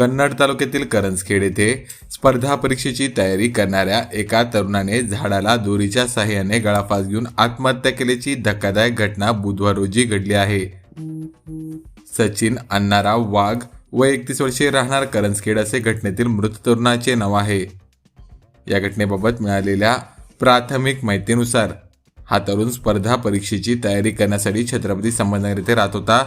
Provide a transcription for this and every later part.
कन्नड तालुक्यातील करंजखेड येथे स्पर्धा परीक्षेची तयारी करणाऱ्या एका तरुणाने झाडाला दोरीच्या सहाय्याने गळाफास घेऊन आत्महत्या केल्याची धक्कादायक घटना बुधवार रोजी घडली आहे. सचिन अण्णाराव वाघ व एकतीस वर्षे राहणार करंजखेड असे घटनेतील मृत तरुणाचे नाव आहे. या घटनेबाबत मिळालेल्या प्राथमिक माहितीनुसार हा तरुण स्पर्धा परीक्षेची तयारी करण्यासाठी छत्रपती संभाजीनगर येथे राहत होता.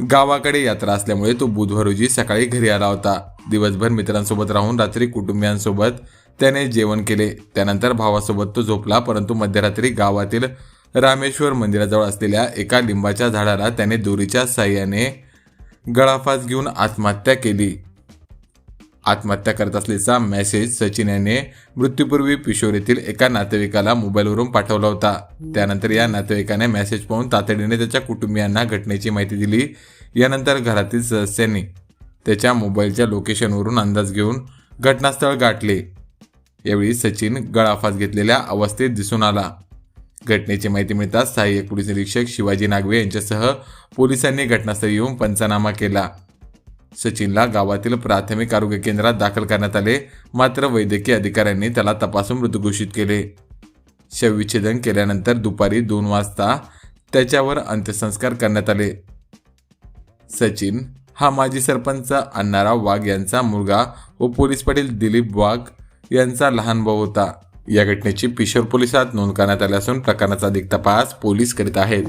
गावाकडे यात्रा असल्यामुळे तो बुधवार रोजी सकाळी घरी आला होता. दिवसभर मित्रांसोबत राहून रात्री कुटुंबियांसोबत त्याने जेवण केले. त्यानंतर भावासोबत तो झोपला परंतु मध्यरात्री गावातील रामेश्वर मंदिराजवळ असलेल्या एका लिंबाच्या झाडाला त्याने दोरीच्या साह्याने गळाफास घेऊन आत्महत्या केली. आत्महत्या करत असल्याचा मेसेज सचिन याने मृत्यूपूर्वी पिशोर येथील एका नातेवाईकाला मोबाईलवरून पाठवला होता. त्यानंतर या नातेवाईकाने मेसेज पाहून तातडीने त्याच्या कुटुंबियांना घटनेची माहिती दिली. यानंतर घरातील सदस्यांनी त्याच्या मोबाईलच्या लोकेशनवरून अंदाज घेऊन घटनास्थळ गाठले. यावेळी सचिन गळाफास घेतलेल्या अवस्थेत दिसून आला. घटनेची माहिती मिळताच सहाय्यक पोलीस निरीक्षक शिवाजी नागवे यांच्यासह पोलिसांनी घटनास्थळी येऊन पंचनामा केला. सचिनला गावातील प्राथमिक आरोग्य केंद्रात दाखल करण्यात आले. मात्र वैद्यकीय अधिकाऱ्यांनी त्याला तपासून मृत घोषित केले. शवविच्छेदन केल्यानंतर दुपारी दोन वाजता त्याच्यावर अंत्यसंस्कार करण्यात आले. सचिन हा माजी सरपंच अण्णाराव वाघ यांचा मुलगा व पोलीस पाटील दिलीप वाघ यांचा लहान भाऊ होता. या घटनेची पिशोर पोलिसात नोंद करण्यात आली असून प्रकरणाचा अधिक तपास पोलीस करीत आहेत.